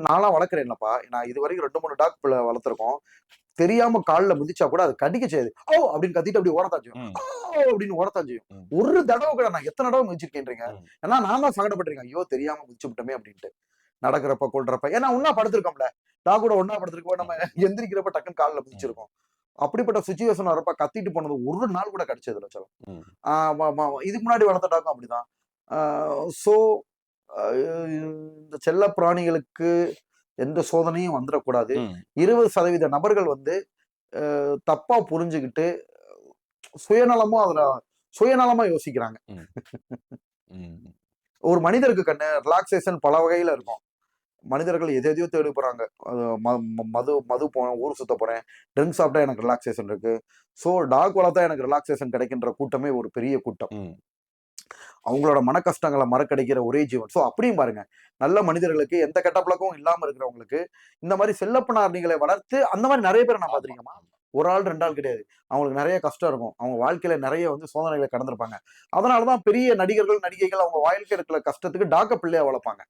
நான்லாம் வளர்க்குறேன்லப்பா நான் இது வரைக்கும் ரெண்டு மூணு டாக் வளர்த்துருக்கோம். தெரியாம கால்ல மிதிச்சா கூட அது கடிக்க செய்யுது. ஓ! அப்படின்னு கத்திட்டு அப்படி ஓடத்தான் செய்யும் அப்படின்னு ஓடத்தான் செய்யும். ஒரு தடவை கூட நான் எத்தனை தடவை மிதிச்சிருக்கேன்றீங்க. ஏன்னா நான் தான் சங்கடப்பட்டிருக்கேன். ஐயோ தெரியாம மிதிச்சு விட்டோமே அப்படின்ட்டு. நடக்கிறப்ப கொள்றப்ப ஏன்னா ஒன்னா படுத்திருக்கோம்ல. டாக் கூட ஒன்னா படுத்திருக்கோம் நம்ம எந்திரிக்கிறப்ப டக்குன்னு காலில் மிதிச்சிருக்கோம். அப்படிப்பட்ட சுச்சுவேஷன் வரப்ப கத்திட்டு போனது ஒரு நாள் கூட கிடைச்சது இல்ல சொல்ல ம். இதுக்கு முன்னாடி வளர்த்த டாக்கும் அப்படிதான். ஸோ இந்த செல்ல பிராணிகளுக்கு எந்த சோதனையும் வந்துடக்கூடாது. இருபது சதவீத நபர்கள் வந்து தப்பா புரிஞ்சுக்கிட்டு சுயநலமா அதுல சுயநலமா யோசிக்கிறாங்க. ஒரு மனிதருக்கு கண்ணு ரிலாக்ஸேஷன் பல வகையில இருக்கும். மனிதர்கள் எது எதையோ தேடி போறாங்க. மது மது போனேன் ஊர் சுத்த போறேன் ட்ரிங்க் சாப்பிட்டா எனக்கு ரிலாக்ஸேஷன் இருக்கு. ஸோ டாக் வளர்த்தா எனக்கு ரிலாக்ஸேஷன் கிடைக்கின்ற கூட்டமே ஒரு பெரிய கூட்டம். அவங்களோட மன கஷ்டங்களை மறக்கடிக்கிற ஒரே ஜீவன். ஸோ அப்படியும் பாருங்க. நல்ல மனிதர்களுக்கு எந்த கெட்ட பழக்கமும் இல்லாம இருக்கிறவங்களுக்கு இந்த மாதிரி செல்லப்பினார்னிகளை வளர்த்து அந்த மாதிரி நிறைய பேரை நான் பார்த்திருக்கேமா ஒரு ஆள் ரெண்டு ஆள் கிடையாது. அவங்களுக்கு நிறைய கஷ்டம் இருக்கும். அவங்க வாழ்க்கையில நிறைய வந்து சோதனைகளை கடந்திருப்பாங்க. அதனாலதான் பெரிய நடிகர்கள் நடிகைகள் அவங்க வாழ்க்கையில் இருக்கிற கஷ்டத்துக்கு டாக்க பிள்ளையா வளர்ப்பாங்க.